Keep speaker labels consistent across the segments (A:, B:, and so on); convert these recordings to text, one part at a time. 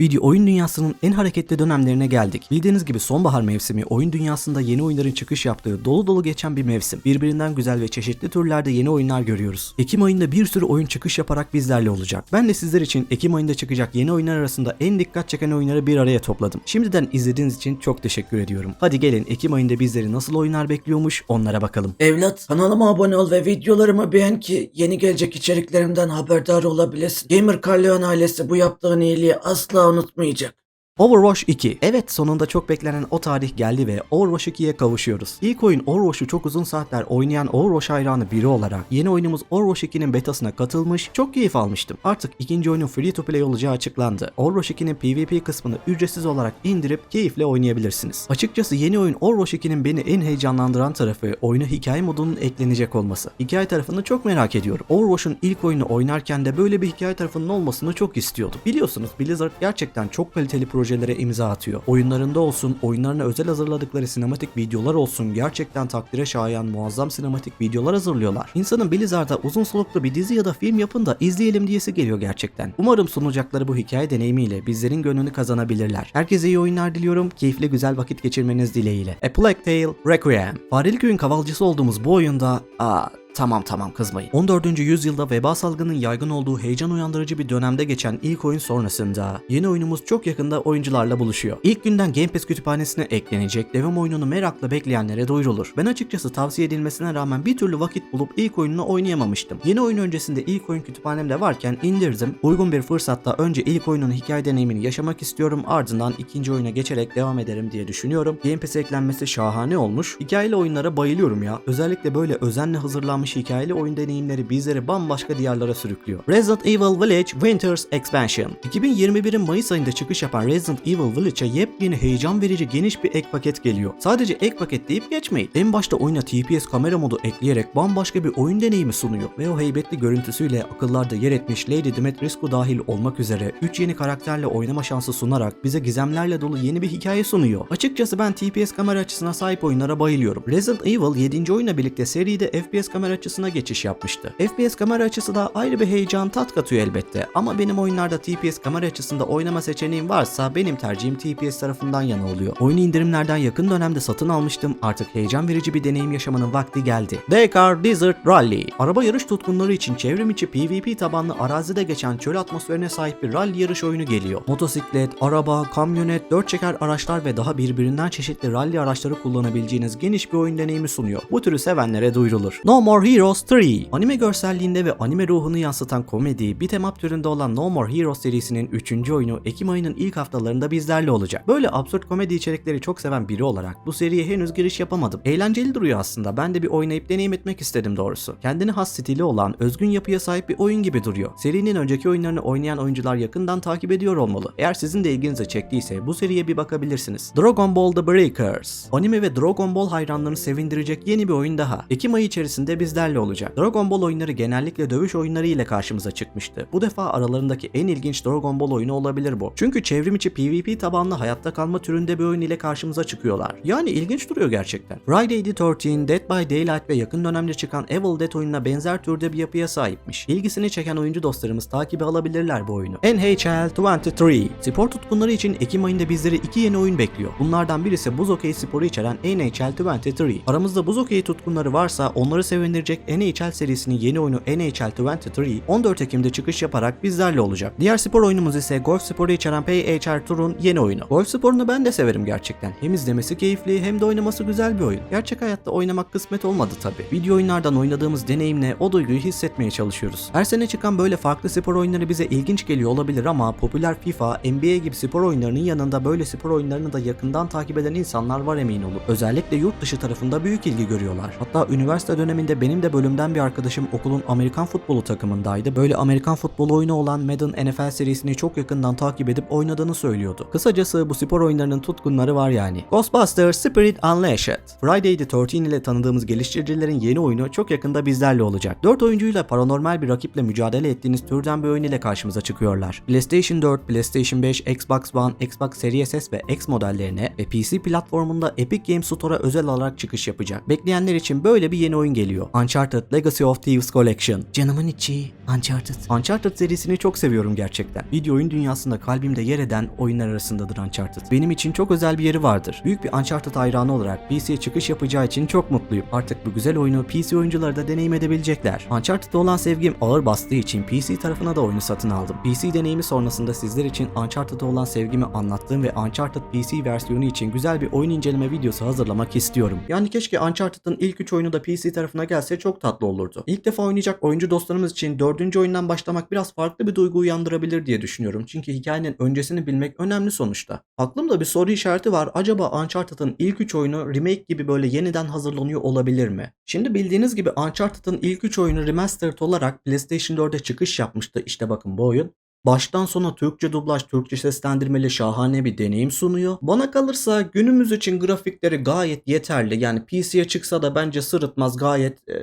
A: Video oyun dünyasının en hareketli dönemlerine geldik. Bildiğiniz gibi sonbahar mevsimi oyun dünyasında yeni oyunların çıkış yaptığı dolu dolu geçen bir mevsim. Birbirinden güzel ve çeşitli türlerde yeni oyunlar görüyoruz. Ekim ayında bir sürü oyun çıkış yaparak bizlerle olacak. Ben de sizler için Ekim ayında çıkacak yeni oyunlar arasında en dikkat çeken oyunları bir araya topladım. Şimdiden izlediğiniz için çok teşekkür ediyorum. Hadi gelin Ekim ayında bizleri nasıl oyunlar bekliyormuş onlara bakalım.
B: Evlat kanalıma abone ol ve videolarımı beğen ki yeni gelecek içeriklerimden haberdar olabilesin. Gamer Carleon ailesi bu yaptığın iyiliği asla unutmayacak.
A: Overwatch 2. Evet sonunda çok beklenen o tarih geldi ve Overwatch 2'ye kavuşuyoruz. İlk oyun Overwatch'u çok uzun saatler oynayan Overwatch hayranı biri olarak yeni oyunumuz Overwatch 2'nin betasına katılmış, çok keyif almıştım. Artık ikinci oyunun free to play olacağı açıklandı. Overwatch 2'nin PvP kısmını ücretsiz olarak indirip keyifle oynayabilirsiniz. Açıkçası yeni oyun Overwatch 2'nin beni en heyecanlandıran tarafı oyuna hikaye modunun eklenecek olması. Hikaye tarafını çok merak ediyorum. Overwatch'un ilk oyunu oynarken de böyle bir hikaye tarafının olmasını çok istiyordum. Biliyorsunuz Blizzard gerçekten çok kaliteli projelere imza atıyor. Oyunlarında olsun, oyunlarına özel hazırladıkları sinematik videolar olsun gerçekten takdire şayan muazzam sinematik videolar hazırlıyorlar. İnsanın Blizzard'a uzun soluklu bir dizi ya da film yapın da izleyelim diyesi geliyor gerçekten. Umarım sunacakları bu hikaye deneyimiyle bizlerin gönlünü kazanabilirler. Herkese iyi oyunlar diliyorum. Keyifli güzel vakit geçirmeniz dileğiyle. A Plague Tale Requiem. Fareli köyün kavalcısı olduğumuz bu oyunda... Aa, Tamam tamam kızmayın. 14. yüzyılda veba salgının yaygın olduğu heyecan uyandırıcı bir dönemde geçen ilk oyun sonrasında yeni oyunumuz çok yakında oyuncularla buluşuyor. İlk günden Game Pass kütüphanesine eklenecek devam oyununu merakla bekleyenlere duyurulur. Ben açıkçası tavsiye edilmesine rağmen bir türlü vakit bulup ilk oyununu oynayamamıştım. Yeni oyun öncesinde ilk oyun kütüphanemde varken indirdim. Uygun bir fırsatta önce ilk oyunun hikaye deneyimini yaşamak istiyorum ardından ikinci oyuna geçerek devam ederim diye düşünüyorum. Game Pass'e eklenmesi şahane olmuş. Hikayeli oyunlara bayılıyorum ya. Özellikle böyle özenle hazırlanmış hikayeli oyun deneyimleri bizleri bambaşka diyarlara sürüklüyor. Resident Evil Village Winters Expansion 2021'in Mayıs ayında çıkış yapan Resident Evil Village'a yepyeni heyecan verici geniş bir ek paket geliyor. Sadece ek paket deyip geçmeyin. En başta oyuna TPS kamera modu ekleyerek bambaşka bir oyun deneyimi sunuyor ve o heybetli görüntüsüyle akıllarda yer etmiş Lady Dimitrescu dahil olmak üzere 3 yeni karakterle oynama şansı sunarak bize gizemlerle dolu yeni bir hikaye sunuyor. Açıkçası ben TPS kamera açısına sahip oyunlara bayılıyorum. Resident Evil 7. oyunla birlikte seride FPS kamera açısına geçiş yapmıştı. FPS kamera açısı da ayrı bir heyecan tat katıyor elbette ama benim oyunlarda TPS kamera açısında oynama seçeneğim varsa benim tercihim TPS tarafından yana oluyor. Oyunu indirimlerden yakın dönemde satın almıştım artık heyecan verici bir deneyim yaşamanın vakti geldi. Dakar Desert Rally Araba yarış tutkunları için çevrim içi PvP tabanlı arazide geçen çöl atmosferine sahip bir rally yarış oyunu geliyor. Motosiklet, araba, kamyonet, dört çeker araçlar ve daha birbirinden çeşitli rally araçları kullanabileceğiniz geniş bir oyun deneyimi sunuyor. Bu türü sevenlere duyurulur. No More Heroes 3 Anime görselliğinde ve anime ruhunu yansıtan komedi, beat'em up türünde olan No More Heroes serisinin 3. oyunu Ekim ayının ilk haftalarında bizlerle olacak. Böyle absürt komedi içerikleri çok seven biri olarak bu seriye henüz giriş yapamadım. Eğlenceli duruyor aslında. Ben de bir oynayıp deneyim etmek istedim doğrusu. Kendine has stili olan, özgün yapıya sahip bir oyun gibi duruyor. Serinin önceki oyunlarını oynayan oyuncular yakından takip ediyor olmalı. Eğer sizin de ilginizi çektiyse bu seriye bir bakabilirsiniz. Dragon Ball The Breakers. Anime ve Dragon Ball hayranlarını sevindirecek yeni bir oyun daha. Ekim ayı içerisinde bizlerle olacak. Dragon Ball oyunları genellikle dövüş oyunları ile karşımıza çıkmıştı. Bu defa aralarındaki en ilginç Dragon Ball oyunu olabilir bu. Çünkü çevrim içi PvP tabanlı hayatta kalma türünde bir oyun ile karşımıza çıkıyorlar. Yani ilginç duruyor gerçekten. Friday the 13, Dead by Daylight ve yakın dönemde çıkan Evil Dead oyununa benzer türde bir yapıya sahipmiş. İlgisini çeken oyuncu dostlarımız takibi alabilirler bu oyunu. NHL 23 Spor tutkunları için Ekim ayında bizleri iki yeni oyun bekliyor. Bunlardan birisi buz hokeyi sporu içeren NHL 23. Aramızda buz hokeyi tutkunları varsa onları sevindirecek NHL serisinin yeni oyunu NHL 23 14 Ekim'de çıkış yaparak bizlerle olacak. Diğer spor oyunumuz ise golf sporu içeren PHR Tour'un yeni oyunu. Golf sporunu ben de severim gerçekten. Hem izlemesi keyifli hem de oynaması güzel bir oyun. Gerçek hayatta oynamak kısmet olmadı tabi. Video oyunlardan oynadığımız deneyimle o duyguyu hissetmeye çalışıyoruz. Her sene çıkan böyle farklı spor oyunları bize ilginç geliyor olabilir ama popüler FIFA, NBA gibi spor oyunlarının yanında böyle spor oyunlarını da yakından takip eden insanlar var emin olun. Özellikle yurt dışı tarafında büyük ilgi görüyorlar. Hatta üniversite döneminde benim de bölümden bir arkadaşım okulun Amerikan futbolu takımındaydı. Böyle Amerikan futbolu oyunu olan Madden NFL serisini çok yakından takip edip oynadığını söylüyordu. Kısacası bu spor oyunlarının tutkunları var yani. Ghostbusters Spirit Unleashed. Friday the 13 ile tanıdığımız geliştiricilerin yeni oyunu çok yakında bizlerle olacak. 4 oyuncuyla paranormal bir rakiple mücadele ettiğiniz türden bir oyun ile karşımıza çıkıyorlar. PlayStation 4, PlayStation 5, Xbox One, Xbox Series S ve X modellerine ve PC platformunda Epic Games Store'a özel olarak çıkış yapacak. Bekleyenler için böyle bir yeni oyun geliyor. Uncharted Legacy of Thieves Collection. Canımın içi Uncharted. Uncharted serisini çok seviyorum gerçekten. Video oyun dünyasında kalbimde yer eden oyunlar arasındadır Uncharted. Benim için çok özel bir yeri vardır. Büyük bir Uncharted hayranı olarak PC'ye çıkış yapacağı için çok mutluyum. Artık bu güzel oyunu PC oyuncuları da deneyim edebilecekler. Uncharted'a olan sevgim ağır bastığı için PC tarafına da oyunu satın aldım. PC deneyimi sonrasında sizler için Uncharted'a olan sevgimi anlattığım ve Uncharted PC versiyonu için güzel bir oyun inceleme videosu hazırlamak istiyorum. Yani keşke Uncharted'ın ilk 3 oyunu da PC tarafına gelse çok tatlı olurdu. İlk defa oynayacak oyuncu dostlarımız için 4. oyundan başlamak biraz farklı bir duygu uyandırabilir diye düşünüyorum. Çünkü hikayenin öncesini bilmek önemli sonuçta. Aklımda bir soru işareti var. Acaba Uncharted'ın ilk 3 oyunu remake gibi böyle yeniden hazırlanıyor olabilir mi? Şimdi bildiğiniz gibi Uncharted'ın ilk 3 oyunu remastered olarak PlayStation 4'e çıkış yapmıştı. İşte bakın bu oyun. Baştan sona Türkçe dublaj, Türkçe seslendirmeli şahane bir deneyim sunuyor. Bana kalırsa günümüz için grafikleri gayet yeterli. Yani PC'ye çıksa da bence sırıtmaz gayet e,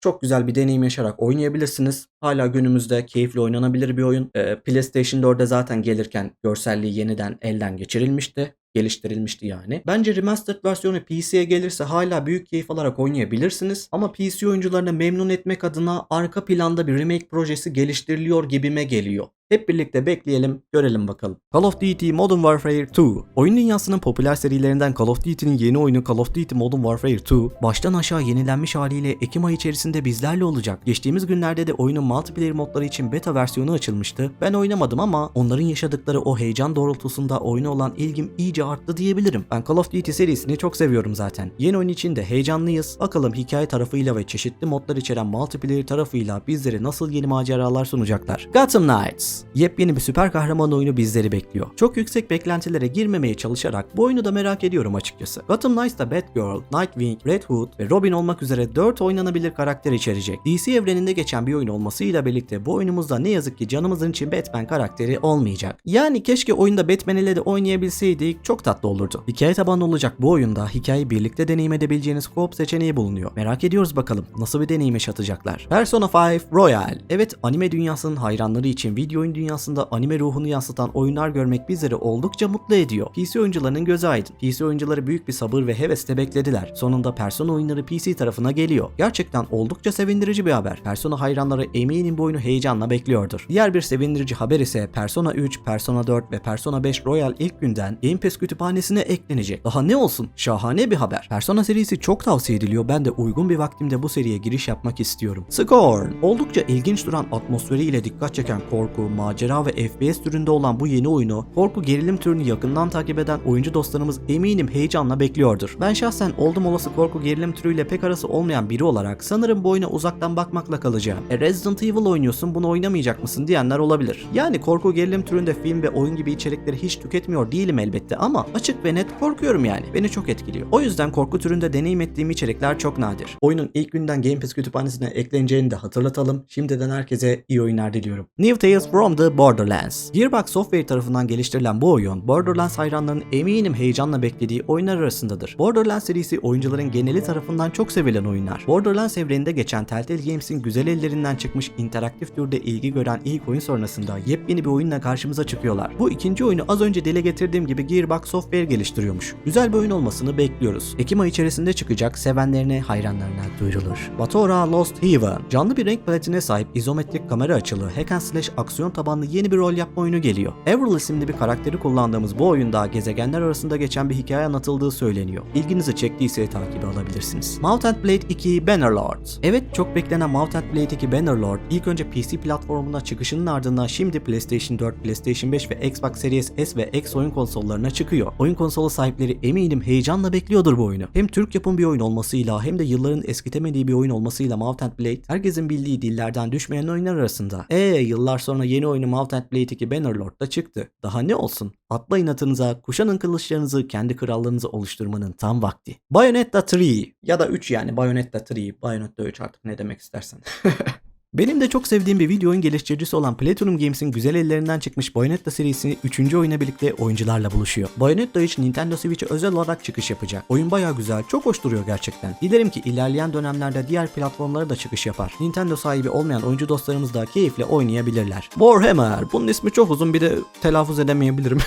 A: çok güzel bir deneyim yaşarak oynayabilirsiniz. Hala günümüzde keyifli oynanabilir bir oyun. E, PlayStation 4'e zaten gelirken görselliği yeniden elden geçirilmişti geliştirilmişti yani. Bence remastered versiyonu PC'ye gelirse hala büyük keyif alarak oynayabilirsiniz. Ama PC oyuncularını memnun etmek adına arka planda bir remake projesi geliştiriliyor gibime geliyor. Hep birlikte bekleyelim, görelim bakalım. Call of Duty Modern Warfare 2 Oyun dünyasının popüler serilerinden Call of Duty'nin yeni oyunu Call of Duty Modern Warfare 2 baştan aşağı yenilenmiş haliyle Ekim ayı içerisinde bizlerle olacak. Geçtiğimiz günlerde de oyunun multiplayer modları için beta versiyonu açılmıştı. Ben oynamadım ama onların yaşadıkları o heyecan doğrultusunda oyuna olan ilgim iyice arttı diyebilirim. Ben Call of Duty serisini çok seviyorum zaten. Yeni oyun için de heyecanlıyız. Bakalım hikaye tarafıyla ve çeşitli modlar içeren multiplayer tarafıyla bizlere nasıl yeni maceralar sunacaklar. Gotham Knights Yepyeni bir süper kahraman oyunu bizleri bekliyor. Çok yüksek beklentilere girmemeye çalışarak bu oyunu da merak ediyorum açıkçası. Gotham Knights'ta Batgirl, Nightwing, Red Hood ve Robin olmak üzere 4 oynanabilir karakter içerecek. DC evreninde geçen bir oyun olmasıyla birlikte bu oyunumuzda ne yazık ki canımızın için Batman karakteri olmayacak. Yani keşke oyunda Batman ile de oynayabilseydik çok tatlı olurdu. Hikaye tabanlı olacak bu oyunda hikayeyi birlikte deneyim edebileceğiniz co-op seçeneği bulunuyor. Merak ediyoruz bakalım nasıl bir deneyim yaşatacaklar. Persona 5 Royal. Evet anime dünyasının hayranları için video oyun dünyasında anime ruhunu yansıtan oyunlar görmek bizleri oldukça mutlu ediyor. PC oyuncularının gözü aydın. PC oyuncuları büyük bir sabır ve hevesle beklediler. Sonunda Persona oyunları PC tarafına geliyor. Gerçekten oldukça sevindirici bir haber. Persona hayranları eminim bu oyunu heyecanla bekliyordur. Diğer bir sevindirici haber ise Persona 3, Persona 4 ve Persona 5 Royal ilk günden Game Pass kütüphanesine eklenecek. Daha ne olsun? Şahane bir haber. Persona serisi çok tavsiye ediliyor. Ben de uygun bir vaktimde bu seriye giriş yapmak istiyorum. Scorn. Oldukça ilginç duran atmosferiyle dikkat çeken korku, macera ve FPS türünde olan bu yeni oyunu korku gerilim türünü yakından takip eden oyuncu dostlarımız eminim heyecanla bekliyordur. Ben şahsen oldum olası korku gerilim türüyle pek arası olmayan biri olarak sanırım bu oyuna uzaktan bakmakla kalacağım. E Resident Evil oynuyorsun bunu oynamayacak mısın diyenler olabilir. Yani korku gerilim türünde film ve oyun gibi içerikleri hiç tüketmiyor değilim elbette ama açık ve net korkuyorum yani. Beni çok etkiliyor. O yüzden korku türünde deneyim ettiğim içerikler çok nadir. Oyunun ilk günden Game Pass kütüphanesine ekleneceğini de hatırlatalım. Şimdiden herkese iyi oyunlar diliyorum. New Tales from the Borderlands. Gearbox Software tarafından geliştirilen bu oyun, Borderlands hayranlarının eminim heyecanla beklediği oyunlar arasındadır. Borderlands serisi oyuncuların geneli tarafından çok sevilen oyunlar. Borderlands evreninde geçen Telltale Games'in güzel ellerinden çıkmış interaktif türde ilgi gören ilk oyun sonrasında yepyeni bir oyunla karşımıza çıkıyorlar. Bu ikinci oyunu az önce dile getirdiğim gibi Gearbox Software geliştiriyormuş. Güzel bir oyun olmasını bekliyoruz. Ekim ayı içerisinde çıkacak, sevenlerine, hayranlarına duyurulur. Batora Lost Haven. Canlı bir renk paletine sahip izometrik kamera açılı, hack and slash aksiyon tabanlı yeni bir rol yapma oyunu geliyor. Avril isimli bir karakteri kullandığımız bu oyunda gezegenler arasında geçen bir hikaye anlatıldığı söyleniyor. İlginizi çektiyse takibi alabilirsiniz. Mount and Blade 2 Bannerlord. Evet çok beklenen Mount and Blade 2 Bannerlord ilk önce PC platformuna çıkışının ardından şimdi PlayStation 4, PlayStation 5 ve Xbox Series S ve X oyun konsollarına çıkıyor. Oyun konsolu sahipleri eminim heyecanla bekliyordur bu oyunu. Hem Türk yapım bir oyun olmasıyla hem de yılların eskitemediği bir oyun olmasıyla Mount and Blade herkesin bildiği dillerden düşmeyen oyunlar arasında. Eee yıllar sonra yeni oyunu Mount and Blade 2 Bannerlord da çıktı. Daha ne olsun? Atlayın atınıza, kuşanın kılıçlarınızı kendi krallığınızı oluşturmanın tam vakti. Bayonetta 3 ya da 3 yani Bayonetta 3, Bayonetta 3 artık ne demek istersen. Benim de çok sevdiğim bir video oyun geliştiricisi olan Platinum Games'in güzel ellerinden çıkmış Bayonetta serisi 3. oyuna birlikte oyuncularla buluşuyor. Bayonetta 3 Nintendo Switch'e özel olarak çıkış yapacak. Oyun baya güzel, çok hoş duruyor gerçekten. Dilerim ki ilerleyen dönemlerde diğer platformlara da çıkış yapar. Nintendo sahibi olmayan oyuncu dostlarımız da keyifle oynayabilirler. Warhammer, bunun ismi çok uzun bir de telaffuz edemeyebilirim.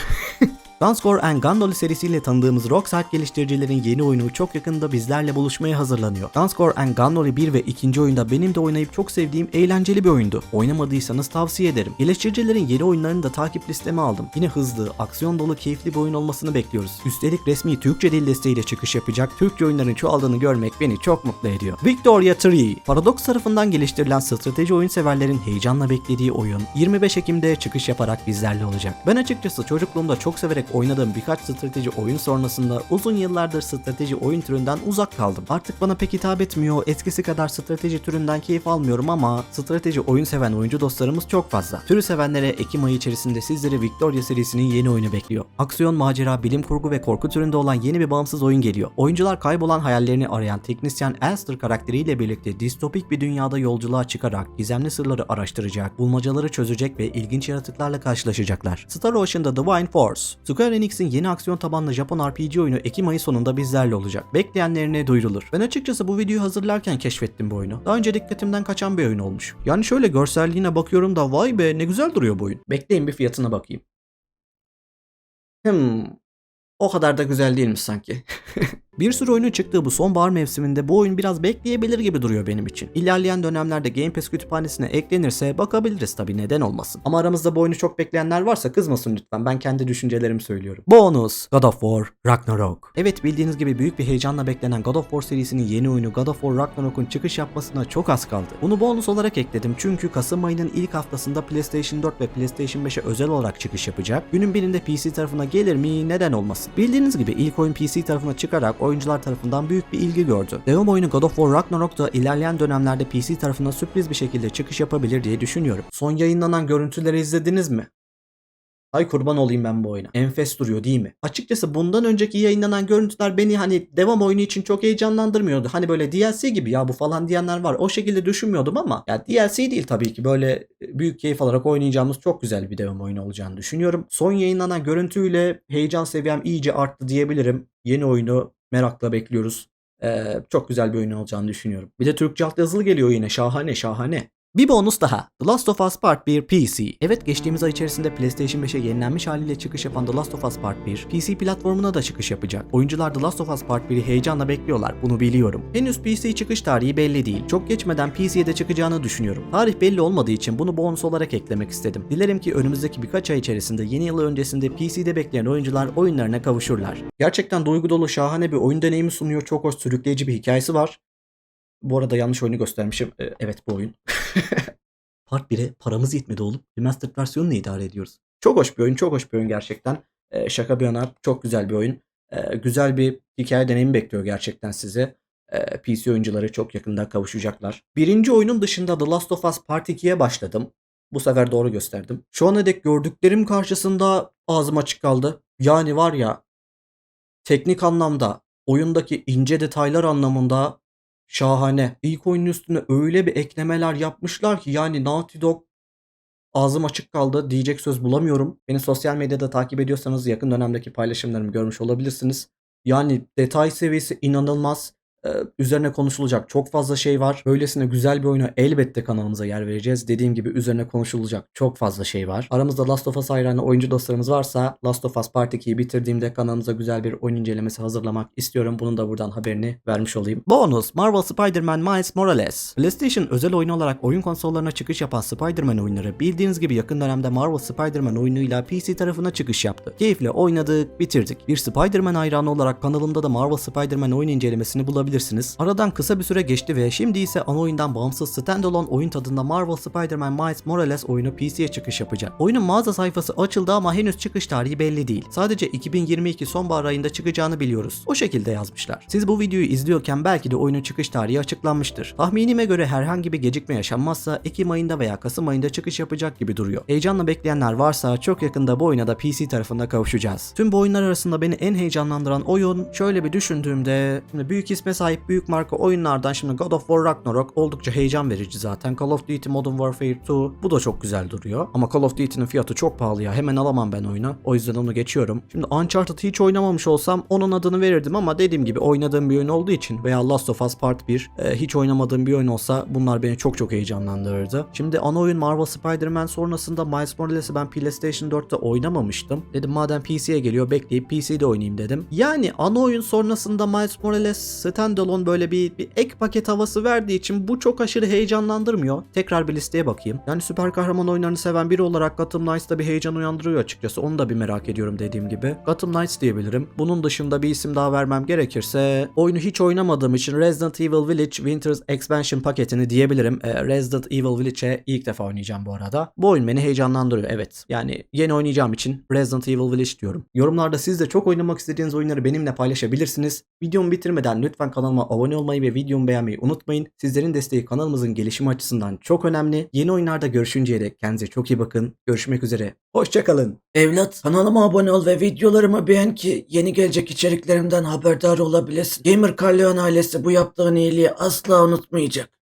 A: Danscore and Gandoli serisiyle tanıdığımız Rockstar geliştiricilerin yeni oyunu çok yakında bizlerle buluşmaya hazırlanıyor. Danscore and Gandoli 1 ve 2. oyunda benim de oynayıp çok sevdiğim eğlenceli bir oyundu. Oynamadıysanız tavsiye ederim. Geliştiricilerin yeni oyunlarını da takip listeme aldım. Yine hızlı, aksiyon dolu, keyifli bir oyun olmasını bekliyoruz. Üstelik resmi Türkçe dil desteğiyle çıkış yapacak Türkçe oyunların çoğaldığını görmek beni çok mutlu ediyor. Victoria 3 Paradox tarafından geliştirilen strateji oyun severlerin heyecanla beklediği oyun 25 Ekim'de çıkış yaparak bizlerle olacak. Ben açıkçası çocukluğumda çok severek oynadığım birkaç strateji oyun sonrasında uzun yıllardır strateji oyun türünden uzak kaldım. Artık bana pek hitap etmiyor, eskisi kadar strateji türünden keyif almıyorum ama strateji oyun seven oyuncu dostlarımız çok fazla. Türü sevenlere Ekim ayı içerisinde sizleri Victoria serisinin yeni oyunu bekliyor. Aksiyon, macera, bilim kurgu ve korku türünde olan yeni bir bağımsız oyun geliyor. Oyuncular kaybolan hayallerini arayan teknisyen Alistair karakteriyle birlikte distopik bir dünyada yolculuğa çıkarak gizemli sırları araştıracak, bulmacaları çözecek ve ilginç yaratıklarla karşılaşacaklar. Star Ocean'da Divine Force, Enix'in yeni aksiyon tabanlı Japon RPG oyunu Ekim ayı sonunda bizlerle olacak. Bekleyenlerine duyurulur. Ben açıkçası bu videoyu hazırlarken keşfettim bu oyunu. Daha önce dikkatimden kaçan bir oyun olmuş. Yani şöyle görselliğine bakıyorum da vay be ne güzel duruyor bu oyun. Bekleyin bir fiyatına bakayım. Hmm, o kadar da güzel değilmiş sanki. bir sürü oyunun çıktığı bu sonbahar mevsiminde bu oyun biraz bekleyebilir gibi duruyor benim için. İlerleyen dönemlerde Game Pass kütüphanesine eklenirse bakabiliriz tabi neden olmasın. Ama aramızda bu oyunu çok bekleyenler varsa kızmasın lütfen ben kendi düşüncelerimi söylüyorum. Bonus God of War Ragnarok. Evet bildiğiniz gibi büyük bir heyecanla beklenen God of War serisinin yeni oyunu God of War Ragnarok'un çıkış yapmasına çok az kaldı. Bunu bonus olarak ekledim çünkü Kasım ayının ilk haftasında PlayStation 4 ve PlayStation 5'e özel olarak çıkış yapacak. Günün birinde PC tarafına gelir mi neden olmasın. Bildiğiniz gibi ilk oyun PC tarafına çıkarak oyuncular tarafından büyük bir ilgi gördü. Devam oyunu God of War Ragnarok da ilerleyen dönemlerde PC tarafına sürpriz bir şekilde çıkış yapabilir diye düşünüyorum. Son yayınlanan görüntüleri izlediniz mi? Ay kurban olayım ben bu oyuna. Enfes duruyor değil mi? Açıkçası bundan önceki yayınlanan görüntüler beni hani devam oyunu için çok heyecanlandırmıyordu. Hani böyle DLC gibi ya bu falan diyenler var. O şekilde düşünmüyordum ama ya DLC değil tabii ki. Böyle büyük keyif alarak oynayacağımız çok güzel bir devam oyunu olacağını düşünüyorum. Son yayınlanan görüntüyle heyecan seviyem iyice arttı diyebilirim. Yeni oyunu merakla bekliyoruz. Ee, çok güzel bir oyun olacağını düşünüyorum. Bir de Türkçe altyazılı geliyor yine. Şahane şahane. Bir bonus daha. The Last of Us Part 1 PC. Evet geçtiğimiz ay içerisinde PlayStation 5'e yenilenmiş haliyle çıkış yapan The Last of Us Part 1 PC platformuna da çıkış yapacak. Oyuncular The Last of Us Part 1'i heyecanla bekliyorlar. Bunu biliyorum. Henüz PC çıkış tarihi belli değil. Çok geçmeden PC'ye de çıkacağını düşünüyorum. Tarih belli olmadığı için bunu bonus olarak eklemek istedim. Dilerim ki önümüzdeki birkaç ay içerisinde yeni yıl öncesinde PC'de bekleyen oyuncular oyunlarına kavuşurlar. Gerçekten duygu dolu şahane bir oyun deneyimi sunuyor. Çok hoş sürükleyici bir hikayesi var. Bu arada yanlış oyunu göstermişim. Ee, evet bu oyun. Part 1'e paramız yetmedi oğlum. Remastered versiyonunu idare ediyoruz. Çok hoş bir oyun, çok hoş bir oyun gerçekten. Ee, şaka bir yana çok güzel bir oyun. Ee, güzel bir hikaye deneyimi bekliyor gerçekten size. Ee, PC oyuncuları çok yakında kavuşacaklar. Birinci oyunun dışında The Last of Us Part 2'ye başladım. Bu sefer doğru gösterdim. Şu ana dek gördüklerim karşısında ağzım açık kaldı. Yani var ya teknik anlamda, oyundaki ince detaylar anlamında şahane. İlk oyunun üstüne öyle bir eklemeler yapmışlar ki yani Naughty Dog ağzım açık kaldı diyecek söz bulamıyorum. Beni sosyal medyada takip ediyorsanız yakın dönemdeki paylaşımlarımı görmüş olabilirsiniz. Yani detay seviyesi inanılmaz. Ee, üzerine konuşulacak çok fazla şey var. Böylesine güzel bir oyuna elbette kanalımıza yer vereceğiz. Dediğim gibi üzerine konuşulacak çok fazla şey var. Aramızda Last of Us hayranı oyuncu dostlarımız varsa Last of Us Part 2'yi bitirdiğimde kanalımıza güzel bir oyun incelemesi hazırlamak istiyorum. Bunun da buradan haberini vermiş olayım. Bonus Marvel Spider-Man Miles Morales. PlayStation özel oyunu olarak oyun konsollarına çıkış yapan Spider-Man oyunları bildiğiniz gibi yakın dönemde Marvel Spider-Man oyunuyla PC tarafına çıkış yaptı. Keyifle oynadık, bitirdik. Bir Spider-Man hayranı olarak kanalımda da Marvel Spider-Man oyun incelemesini bulabilirsiniz. Aradan kısa bir süre geçti ve şimdi ise ana oyundan bağımsız standalone oyun tadında Marvel Spider-Man Miles Morales oyunu PC'ye çıkış yapacak. Oyunun mağaza sayfası açıldı ama henüz çıkış tarihi belli değil. Sadece 2022 sonbahar ayında çıkacağını biliyoruz. O şekilde yazmışlar. Siz bu videoyu izliyorken belki de oyunun çıkış tarihi açıklanmıştır. Tahminime göre herhangi bir gecikme yaşanmazsa Ekim ayında veya Kasım ayında çıkış yapacak gibi duruyor. Heyecanla bekleyenler varsa çok yakında bu oyuna da PC tarafında kavuşacağız. Tüm bu oyunlar arasında beni en heyecanlandıran oyun şöyle bir düşündüğümde büyük isme sahip büyük marka oyunlardan şimdi God of War Ragnarok oldukça heyecan verici zaten. Call of Duty Modern Warfare 2 bu da çok güzel duruyor. Ama Call of Duty'nin fiyatı çok pahalı ya. Hemen alamam ben oyunu. O yüzden onu geçiyorum. Şimdi Uncharted hiç oynamamış olsam onun adını verirdim ama dediğim gibi oynadığım bir oyun olduğu için veya Last of Us Part 1 e, hiç oynamadığım bir oyun olsa bunlar beni çok çok heyecanlandırırdı. Şimdi ana oyun Marvel Spider-Man sonrasında Miles Morales'i ben PlayStation 4'te oynamamıştım. Dedim madem PC'ye geliyor bekleyip PC'de oynayayım dedim. Yani ana oyun sonrasında Miles Morales standalone böyle bir, bir ek paket havası verdiği için bu çok aşırı heyecanlandırmıyor. Tekrar bir listeye bakayım. Yani süper kahraman oyunlarını seven biri olarak Gotham Knights'ta bir heyecan uyandırıyor açıkçası. Onu da bir merak ediyorum dediğim gibi. Gotham Knights diyebilirim. Bunun dışında bir isim daha vermem gerekirse oyunu hiç oynamadığım için Resident Evil Village Winter's Expansion paketini diyebilirim. Ee, Resident Evil Village'e ilk defa oynayacağım bu arada. Bu oyun beni heyecanlandırıyor evet. Yani yeni oynayacağım için Resident Evil Village diyorum. Yorumlarda siz de çok oynamak istediğiniz oyunları benimle paylaşabilirsiniz. Videomu bitirmeden lütfen kanalıma abone olmayı ve videomu beğenmeyi unutmayın. Sizlerin desteği kanalımızın gelişimi açısından çok önemli. Yeni oyunlarda görüşünceye dek kendinize çok iyi bakın. Görüşmek üzere. Hoşçakalın.
B: Evlat kanalıma abone ol ve videolarımı beğen ki yeni gelecek içeriklerimden haberdar olabilesin. Gamer Carleon ailesi bu yaptığın iyiliği asla unutmayacak.